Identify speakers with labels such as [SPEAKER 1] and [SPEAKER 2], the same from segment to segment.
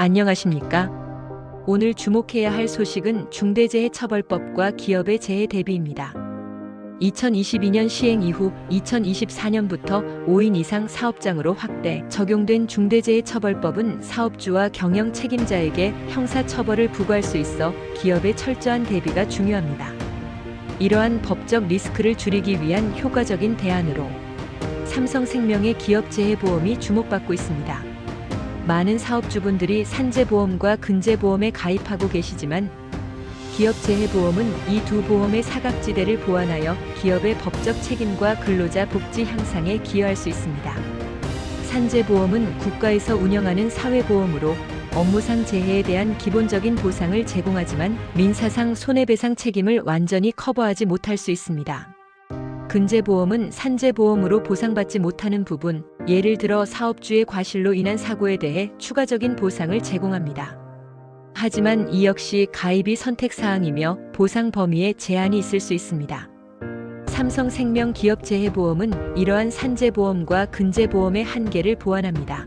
[SPEAKER 1] 안녕하십니까? 오늘 주목해야 할 소식은 중대재해처벌법과 기업의 재해 대비입니다. 2022년 시행 이후 2024년부터 5인 이상 사업장으로 확대 적용된 중대재해처벌법은 사업주와 경영 책임자에게 형사처벌을 부과할 수 있어 기업의 철저한 대비가 중요합니다. 이러한 법적 리스크를 줄이기 위한 효과적인 대안으로 삼성생명의 기업재해보험이 주목받고 있습니다. 많은 사업주분들이 산재보험과 근재보험에 가입하고 계시지만 기업재해보험은 이 두 보험의 사각지대를 보완하여 기업의 법적 책임과 근로자 복지 향상에 기여할 수 있습니다. 산재보험은 국가에서 운영하는 사회보험으로 업무상 재해에 대한 기본적인 보상을 제공하지만 민사상 손해배상 책임을 완전히 커버하지 못할 수 있습니다. 근재보험은 산재보험으로 보상받지 못하는 부분, 예를 들어 사업주의 과실로 인한 사고에 대해 추가적인 보상을 제공합니다. 하지만 이 역시 가입이 선택사항이며 보상 범위에 제한이 있을 수 있습니다. 삼성생명 기업재해보험은 이러한 산재보험과 근재보험의 한계를 보완합니다.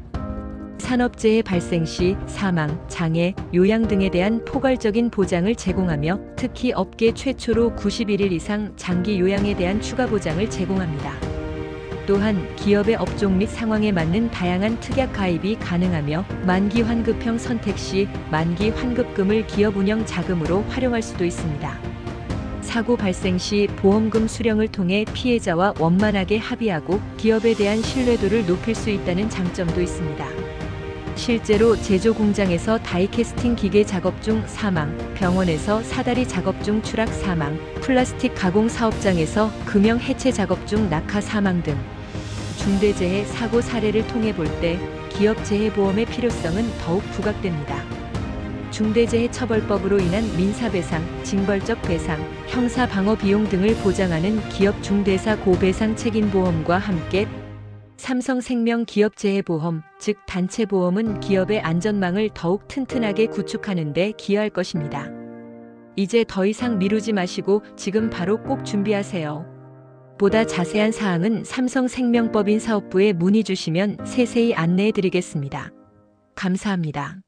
[SPEAKER 1] 산업재해 발생 시 사망, 장애, 요양 등에 대한 포괄적인 보장을 제공하며 특히 업계 최초로 91일 이상 장기 요양에 대한 추가 보장을 제공합니다. 또한 기업의 업종 및 상황에 맞는 다양한 특약 가입이 가능하며 만기 환급형 선택 시 만기 환급금을 기업 운영 자금으로 활용할 수도 있습니다. 사고 발생 시 보험금 수령을 통해 피해자와 원만하게 합의하고 기업에 대한 신뢰도를 높일 수 있다는 장점도 있습니다. 실제로 제조 공장에서 다이캐스팅 기계 작업 중 사망, 병원에서 사다리 작업 중 추락 사망, 플라스틱 가공 사업장에서 금형 해체 작업 중 낙하 사망 등 중대재해 사고 사례를 통해 볼 때 기업재해보험의 필요성은 더욱 부각됩니다. 중대재해처벌법으로 인한 민사배상, 징벌적 배상, 형사방어 비용 등을 보장하는 기업 중대사 고배상 책임보험과 함께 삼성생명 기업재해보험, 즉 단체보험은 기업의 안전망을 더욱 튼튼하게 구축하는 데 기여할 것입니다. 이제 더 이상 미루지 마시고 지금 바로 꼭 준비하세요. 보다 자세한 사항은 삼성생명법인 사업부에 문의 주시면 세세히 안내해 드리겠습니다. 감사합니다.